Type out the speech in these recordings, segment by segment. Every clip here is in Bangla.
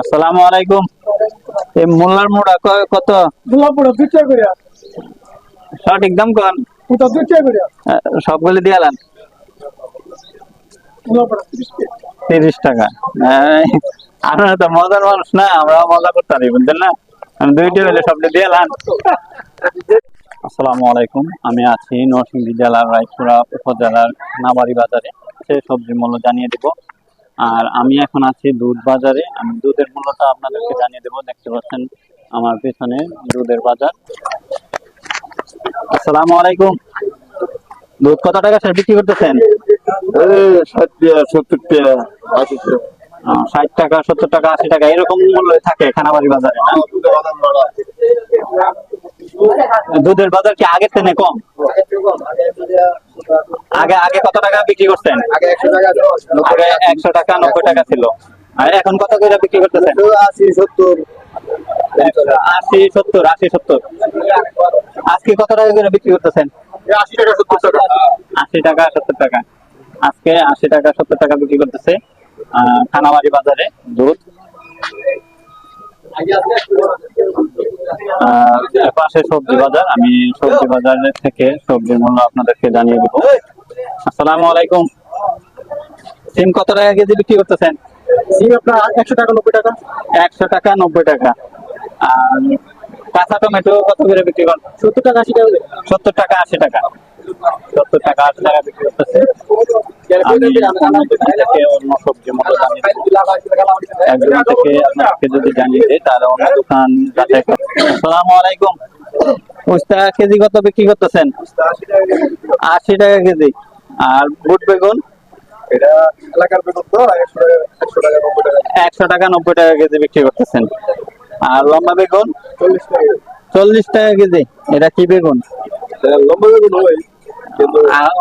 আসসালামু আলাইকুম। এই মোল্লার মোড়া কত? করে। সঠিক দাম কন? ওটা করে। সবগুলি দিয়ালান তিরিশ টাকা। আপনারা তো মজার মানুষ না আমরা মজা করতে পারি বুঝলেন না? আমি দুইটা হলে সবটা দিয়ালান আসসালামু আলাইকুম আমি আছি নরসিংদী জেলার রায়পুরা উপজেলার নাবাড়ি বাজারে। সে সবজি মূল্য জানিয়ে দেব। আর আমি এখন আছি দুধ বাজারে। আমি দুধের মূল্যটা আপনাদেরকে জানিয়ে দেবো। দেখতে পাচ্ছেন আমার পেছনে দুধের বাজার। আসসালামু আলাইকুম। দুধ কত টাকা স্যার বিক্রি করতেছেন? ষাট টাকা সত্তর টাকা আশি টাকা। এরকম মূল্য থাকে খানাবাড়ি বাজারে দুধের বাজার কি আগের থেকে কম? আগে আগে কত টাকা বিক্রি করছেন আগে একশো টাকা আগে একশো টাকা নব্বই টাকা ছিল। আর এখন কত করে বিক্রি করতেছেন? আশি সত্তর। আশি সত্তর আশি সত্তর। আজকে কত টাকা করে বিক্রি করতেছেন? আশি টাকা সত্তর টাকা। আশি টাকা সত্তর টাকা। আজকে আশি টাকা সত্তর টাকা বিক্রি করতেছে খানাবাড়ি বাজারে দুধ। পাশে সবজি বাজার। আমি সবজি বাজার থেকে সবজির মূল্য আপনাদেরকে জানিয়ে দেবো। আসসালামু আলাইকুম। সিম কত টাকা কেজি বিক্রি করতেছেন? সিম আপনার একশো টাকা নব্বই টাকা। একশো টাকা নব্বই টাকা। আর কাঁচা টমেটো কত করে বিক্রি করেন সত্তর টাকা আশি টাকা সত্তর টাকা আশি টাকা। সত্তর টাকা আশি টাকা বিক্রি করতেছে। আমি আপনাদেরকে অন্য সবজি মতো একজন থেকে আপনাকে যদি জানিয়ে দেয় তাহলে অন্য দোকান যাচাই করুন। আলাইকুম। উস্তা কেজি কত বিক্রি করতেছেন? আশি টাকা কেজি। আর বুট বেগুন? একশো টাকা নব্বই টাকা কেজি বিক্রি করতেছেন। আর লম্বা বেগুন? চল্লিশ টাকা কেজি। এটা কি বেগুন? লম্বা বেতন হয়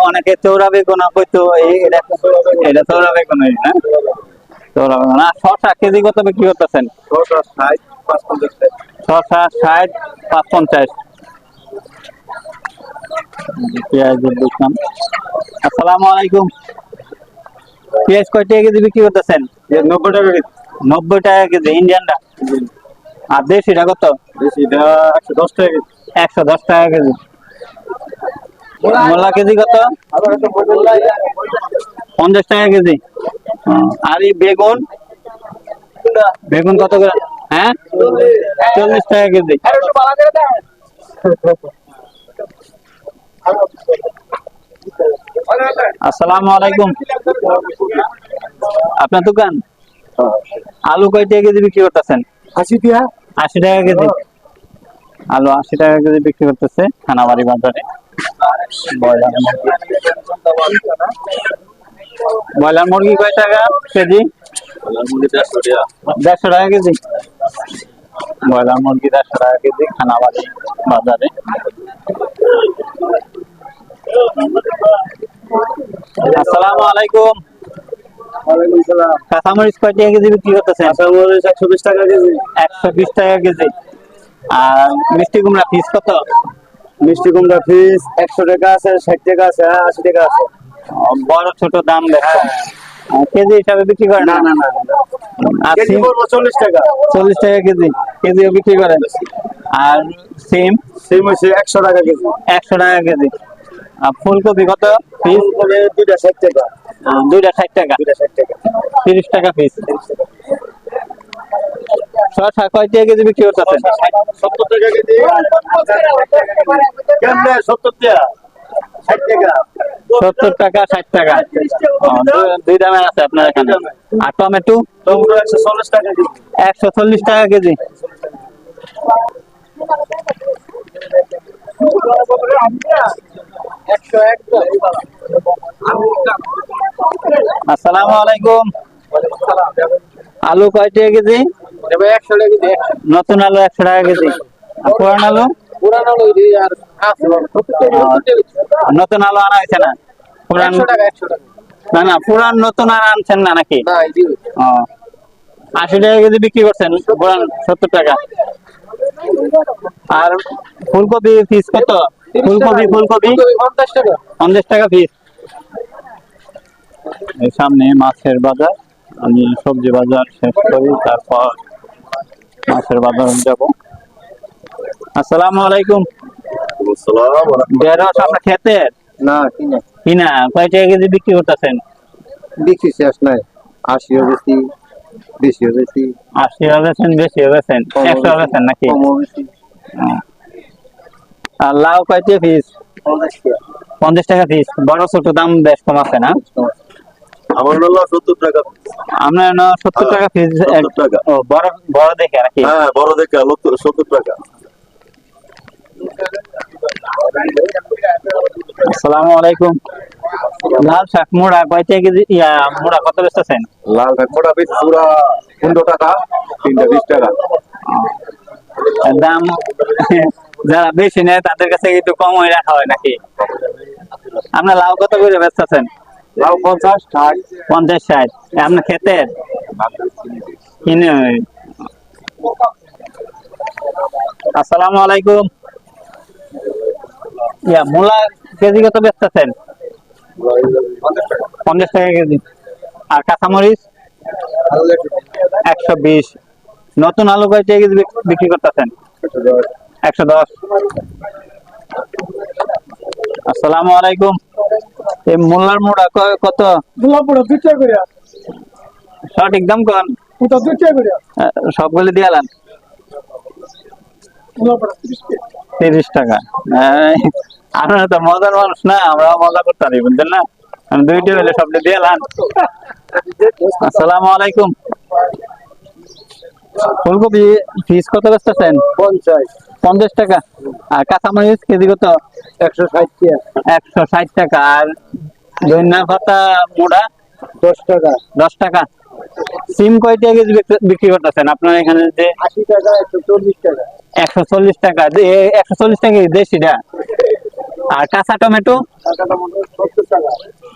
অনেকে চৌরা বেগুন কইতো এটা এটা চৌরা বেগুন এই না? চৌরা বেগুন। আর শসা কেজি কত বিক্রি করতেছেন? ছটা ষাট পাঁচ পঞ্চাশ শসা ষাট পাঁচ পঞ্চাশ। পেঁয়াজের দোকান। আসসালামু আলাইকুম। পেঁয়াজ কয় টাকা কেজি বিক্রি করতেছেন? নব্বই টাকা কেজি। নব্বই টাকা কেজি ইন্ডিয়ানটা? আর দেশিটা কত? বেশি এটা একশো দশ টাকা কেজি। একশো দশ টাকা কেজি। মূলা কেজি কত? পঞ্চাশ টাকা কেজি। আর এই বেগুন? বেগুন কত করে? হ্যাঁ? চল্লিশ টাকা কেজি। আসসালামু আলাইকুম। আপনার দোকান? আলু কয় টাকা কেজি বিক্রি করতেছেন? আশি টাকা। আশি টাকা কেজি। আলু আশি টাকা কেজি বিক্রি করতেছে খানাবাড়ি বাজারে। ব্রয়লার মুরগি। কয় টাকা কেজি? দেড়শো টাকা। কেজি? ব্রয়লার মুরগি দেড়শো টাকা কেজি খানাবাড়ি বাজারে। আসসালামু আলাইকুম। কাঁচামরিচ কয় টাকা কেজি বিক্রি করতেছেন? কাঁচামরিচ একশো বিশ টাকা কেজি। একশো বিশ টাকা কেজি। আর মিষ্টি কুমড়া পিস কত? মিষ্টি কুমড়া ফিস একশো টাকা আছে ষাট টাকা আছে আশি টাকা আছে। বড় ছোট দাম দেখো আহ, কেজি হিসাবে বিক্রি করেন? না না না কেজি চল্লিশ টাকা। চল্লিশ টাকা কেজি। কেজিও বিক্রি করেন। আর সিম? সিম হচ্ছে একশো টাকা কেজি। একশো টাকা কেজি। আর ফুলকপি কত? পিস দুইটা ষাট টাকা। দুইটা ষাট টাকা। তিরিশ টাকা পিস শসা কয় টাকা কেজি বিক্রি করতেছেন? সত্তর টাকা কেজি। কেমনে? সত্তর টাকা। সত্তর টাকা ষাট টাকা। দুই দামের আছে আপনার এখানে। আর টমেটো? একশো চল্লিশ টাকা কেজি একশো চল্লিশ টাকা কেজি একশো এক আসসালামু আলাইকুম। আলু কয় টাকা কেজি? নতুন আলু একশো টাকা কেজি। পুরান আলু? নতুন আলু আনা হয়েছে না? পুরান না না, পুরান নতুন আর আনছেন না নাকি? আশি টাকা কেজি বিক্রি করছেন, পুরান সত্তর টাকা। আর ফুলকপি পিস কত? ফুলকপি ফুলকপি? পঞ্চাশ টাকা। পঞ্চাশ টাকা পিস এই সামনে মাছের বাজার। আমি সবজি বাজার শেষ করি তারপর মাছের বাজার যাব। আসসালামু আলাইকুম। ঢেঁড়স আপনার খেতের না কিনা। কিনা কয় টাকা কেজি বিক্রি করতেছেন? বিক্রি শেষ নাই। আশিও বেশি বেশিও বেশি। আশি বেছেন বেশি বেছেন। একশো বেছেন নাকি। আর লাউ কয় টাকা পিস? পঞ্চাশ টাকা পিস। বড় ছোট দাম বেশ কম আছে না? আমার হলো সত্তর টাকা আপনার না সত্তর টাকা পিস 70 টাকা। ও বড় বড় দেখে হ্যাঁ বড় দেখে সত্তর টাকা। আসসালামু আলাইকুম। লাল শাক মোড়া কয় টাকা কেজি? ইয়া মোড়া কত বেচতেছেন? লাল শাক মোটা পিস পুরা পনেরো টাকা তিনটা বিশ টাকা। দাম? যারা বেশি নেয় তাদের কাছে একটু কম হয়ে রাখা হয় নাকি? আপনার লাউ কত করে বেচতেছেন? লাউ পঞ্চাশ ষাট। পঞ্চাশ ষাট। আপনার ক্ষেতের? কিনে আসসালামু আলাইকুম। ইয়া মূলা কেজি কত বেচতেছেন? পঞ্চাশ টাকা কেজি। আর কাঁচামরিচ? একশো বিশ। নতুন আলু কয় কেজি বিক্রি করতেছেন? একশো দশ। আসসালামু আলাইকুম। এই মোল্লার মোড়া কত? সঠিক দাম কন? সবগুলি দিয়ালাম তিরিশ টাকা। আপনারা তো মজার মানুষ না আমরা মজা করতে পারি বুঝলেন না? আমি দুইটা হলে সবটা দিয়ালাম আসসালামু আলাইকুম। ফুলকপি পিস কত বেচতেছেন? পঞ্চাশ। পঞ্চাশ টাকা। আর কাঁচামরিচ কেজি কত? একশো ষাট টাকা। একশো ষাট টাকা। আর ধনিয়া পাতা মোড়া দশ টাকা। দশ টাকা। সিম কয় টাকা কেজি বিক্রি- করতেছেন? আপনার এখানে যে আশি টাকা একশো চল্লিশ টাকা। একশো চল্লিশ টাকা। একশো চল্লিশ টাকা দেশিটা আর কাঁচা টমেটো?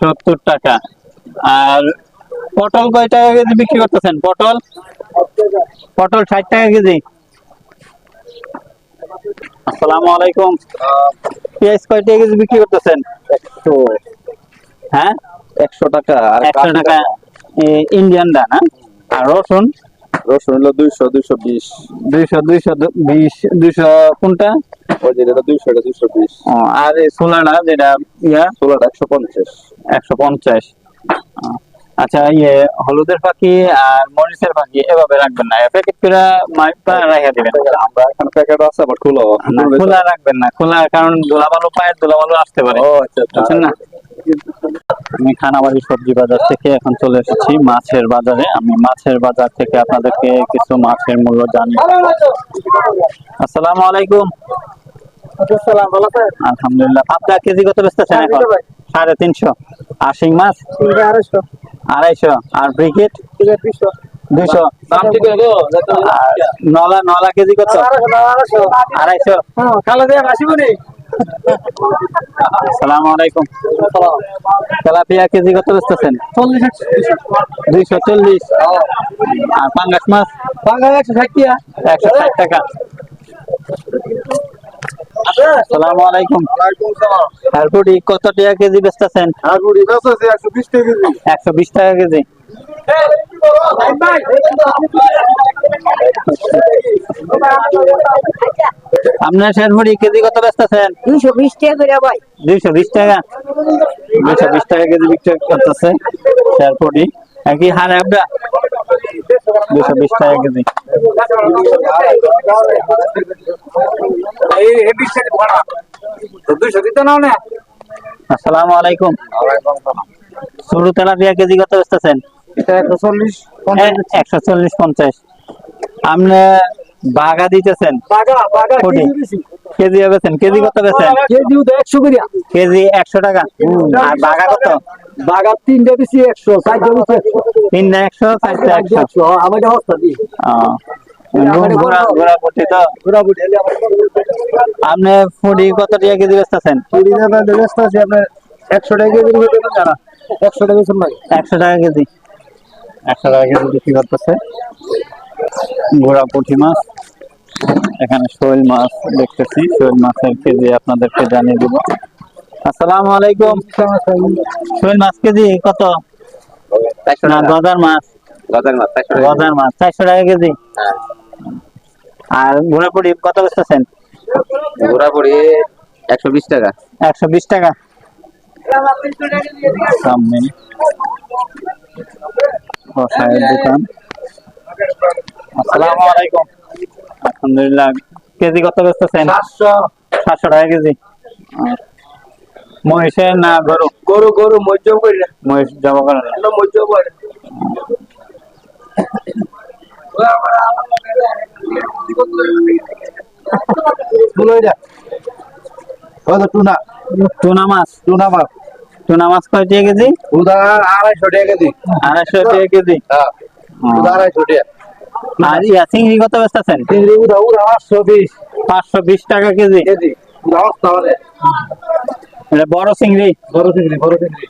সত্তর টাকা। আর পটল কয় টাকা কেজি বিক্রি করতেছেন? পটল? পটল ষাট টাকা কেজি। আসসালামু আলাইকুম। পেঁয়াজ কয় টাকা কেজি বিক্রি করতেছেন? একশো। হ্যাঁ? একশো টাকা। একশো টাকা। ইন্ডিয়ান দা না আর রসুন? রসুন হলো দুইশো দুইশো বিশ। দুইশো দুইশো বিশ দুইশো কোনটা? ওই যেটা দুইশো এটা দুইশো বিশ। আর এই ছোলাটা যেটা ইয়া? ষোলোটা একশো পঞ্চাশ। একশো পঞ্চাশ। আচ্ছা ইয়ে হলুদের পাখি আর মরিচের পাখি এভাবে রাখবেন না। প্যাকেট করে মাইপা রেখে দিবেন। আমরা এখানে প্যাকেট আছে আবার খুলো না খোলা রাখবেন না। খোলা কারণ ধুলাবালু পায়ের ধুলাবালু আসতে পারে। ও আচ্ছা আচ্ছা। বুঝছেন না? আমি খানাবাড়ি সবজি বাজার থেকে এখন চলে এসেছি মাছের বাজারে। আমি মাছের বাজার থেকে আপনাদেরকে কিছু মাছের মূল্য জানি। আসসালামু আলাইকুম। সালাম ভালো আছেন? আলহামদুলিল্লাহ। আপনার কেজি কত বেচতেছেন এখন? সাড়ে তিনশো। আর শিং মাছ আড়াইশো। আড়াইশো। আর ব্রিকেট? তিনশো দুইশো নলা নলা কেজি কত? আড়াইশো। আসসালামু আলাইকুম। তেলাপিয়া কেজি কত বেচতেছেন? দুইশো চল্লিশ। আর পাঙ্গাস মাছ? বাংলা একশো ষাট টাকা। একশো ষাট টাকা। আসসালামু আলাইকুম। হারপুটি কত টাকা কেজি বেচতেছেন? আছে একশো বিশ টাকা কেজি। একশো বিশ টাকা কেজি। আপনার শেরপুরি কেজি কত বেচতেছেন? দুশো বিশ টাকা করে ভাই। দুইশো বিশ টাকা। দুইশো বিশ টাকা কেজি বিক্রি করতেছে শেরপুরি। একই হারে দুইশো বিশ টাকা কেজি। আসসালামু আলাইকুম সরু তেলাপিয়া কেজি কত বেচতেছেন? একশো চল্লিশ পঞ্চাশ। আপনি বাগা দিতেছেন। কেজি কেজি বেছেন কেজি কত বেছেন কেজি একশো করে কেজি একশো টাকা। আর বাগা কত? বাগা তিনটা বেশি একশো চারটা বেশি একশো তিনটা একশো চারটা একশো। আমাকে হস্তা দিই আপনি ফুডি কত টাকা কেজি বেচতেছেন কুড়ি টাকা ব্যবস্থা আছে আপনার একশো টাকা কেজি একশো টাকা একশো টাকা কেজি। একশো টাকা কেজি বিক্রি করতেছে। ঘোড়া পুঁটি মাছ। এখানে শোল মাছ দেখতেছি। শোল মাছের কেজি আপনাদেরকে জানিয়ে দিব। আসসালামু আলাইকুম। শোল মাছ কেজি কত? না গজার মাছ। গজার মাছ গজার মাছ চারশো টাকা কেজি। আর ঘোড়াপুরি কত বেচতেছেন? ঘোরাপুরি একশো বিশ টাকা। একশো বিশ টাকা। সামনে। দোকান। আসসালামু আলাইকুম। আলহামদুলিল্লাহ। কেজি কত বেচতেছেন? সাতশো। সাতশো টাকা কেজি। মহিষের না গরু? গরু গরু মজ্জম করি না। মহিষ জমা করেন মজ্জম করে টুনা? টুনা মাছ। টুনা মাছ। টুনা মাছ কয় টাকা কেজি? উদা আড়াইশো টাকা কেজি। আড়াইশো টাকা কেজি? হ্যাঁ। উদা আড়াইশো টাকা। আর ইয়া চিংড়ি কত বেচতেছেন? চিংড়ি উদা উদা পাঁচশো বিশ। পাঁচশো বিশ টাকা কেজি। কেজি। তাহলে এটা বড় চিংড়ি। বড় চিংড়ি বড় চিংড়ি।